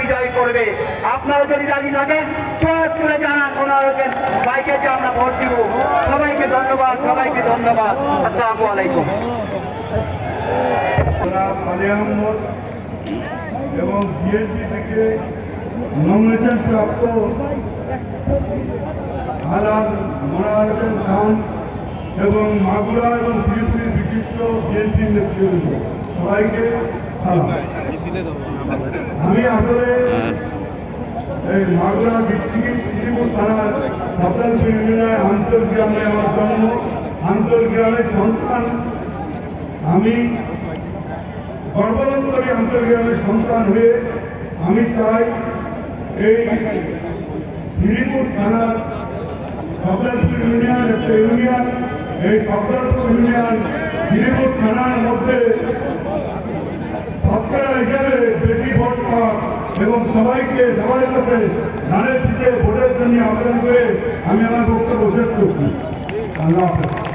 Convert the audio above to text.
বিজয় করবে। আপনারা যদি রাজি থাকেন করে জানান ওনার বাইকে যে আমরা ভোট দিব। সবাইকে ধন্যবাদ সবাইকে ধন্যবাদ। আসসালামু আলাইকুম। এবং বিএনপি থেকে নমিনেশন প্রাপ্ত হোসেন খান এবং মাগুরা এবং ত্রিপুরীর বিশিষ্ট বিএনপি নেতৃবৃন্দ। সবাইকে সালাম। আমি আসলে এই মাগুরা ডিস্ট্রিক্ট থানার সাবধানপুর ইউনিয়নের আমার জন্ম। আন্তর গ্রামের সন্তান। আমি গর্ববোধ করি আন্তর্গ্রামের সন্তান হয়ে আমি চাই এই শ্রীপুর থানার সবদারপুর ইউনিয়ন একটা ইউনিয়ন এই সবদারপুর ইউনিয়ন শ্রীপুর থানার মধ্যে সবাইকে সবার সাথে ধানের শীতে ভোটের জন্য আবেদন করে আমি আমার বক্তব্য শেষ করছি। আল্লাহ হাফেজ।